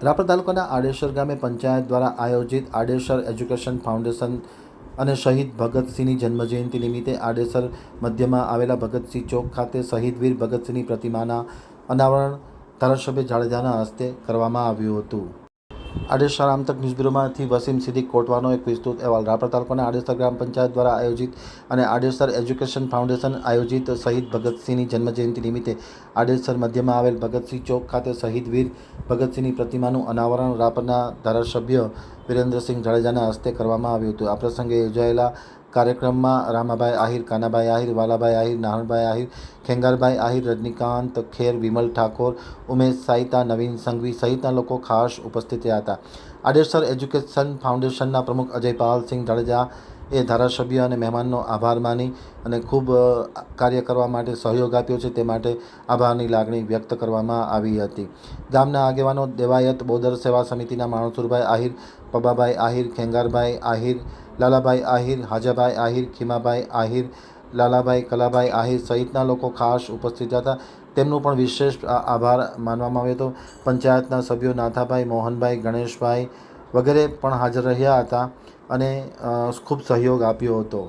રાપર તાલુકાના આડેસર ગામે પંચાયત દ્વારા આયોજિત આડેસર એજ્યુકેશન ફાઉન્ડેશન અને શહીદ ભગતસિંહની જન્મજયંતિ નિમિત્તે આડેસર મધ્યમાં આવેલા ભગતસિંહ ચોક ખાતે શહીદ વીર ભગતસિંહની પ્રતિમાના અનાવરણ ધારાસભ્ય જાડેજાના હસ્તે કરવામાં આવ્યું હતું. આડેસર આમતક ન્યૂઝ બ્યુરોમાંથી વસીમ સિદ્દીક કોટવાનો એક વિસ્તૃત અહેવાલ. રાપર તાલુકાના આડેસર ગ્રામ પંચાયત દ્વારા આયોજિત અને આડેસર એજ્યુકેશન ફાઉન્ડેશન આયોજિત શહીદ ભગતસિંહની જન્મજયંતિ નિમિત્તે આડેસર મધ્યમાં આવેલ ભગતસિંહ ચોક ખાતે શહીદ વીર ભગતસિંહની પ્રતિમાનું અનાવરણ રાપરના ધારાસભ્ય વિરેન્દ્રસિંહ જાડેજાના હસ્તે કરવામાં આવ્યું હતું. આ પ્રસંગે યોજાયેલા કાર્યક્રમમાં રામાભાઈ આહિર, કાનાભાઈ આહિર, વાલાભાઈ આહિર નાહણભાઈ આહિર, ખેંગારભાઈ આહિર, રજનીકાંત ખેર, વિમલ ઠાકોર, ઉમેશ સાહિતા નવીન સંઘવી સહિતના લોકો ખાસ ઉપસ્થિત રહ્યા હતા. આડેસર એજ્યુકેશન ફાઉન્ડેશનના પ્રમુખ અજયપાલસિંહ જાડેજા એ ધારાસભ્ય અને મહેમાનનો આભાર માની અને ખૂબ કાર્ય કરવા માટે સહયોગ આપ્યો છે તે માટે આભારની લાગણી વ્યક્ત કરવામાં આવી હતી. ગામના આગેવાનો દેવાયત બોદર સેવા સમિતિના માણસુરભાઈ આહિર, પબાભાઈ આહિર, ખેંગારભાઈ આહિર લાલાભાઈ આહિર, હાજાભાઈ આહિર, ખીમાભાઈ આહિર, લાલાભાઈ કલાભાઈ આહિર સહિતના લોકો ખાસ ઉપસ્થિત હતા. તેમનું પણ વિશેષ આભાર માનવામાં આવ્યો હતો. પંચાયતના સભ્યો નાથાભાઈ, મોહનભાઈ, ગણેશભાઈ વગેરે પણ હાજર રહ્યા હતા અને ખૂબ સહયોગ આપ્યો હતો.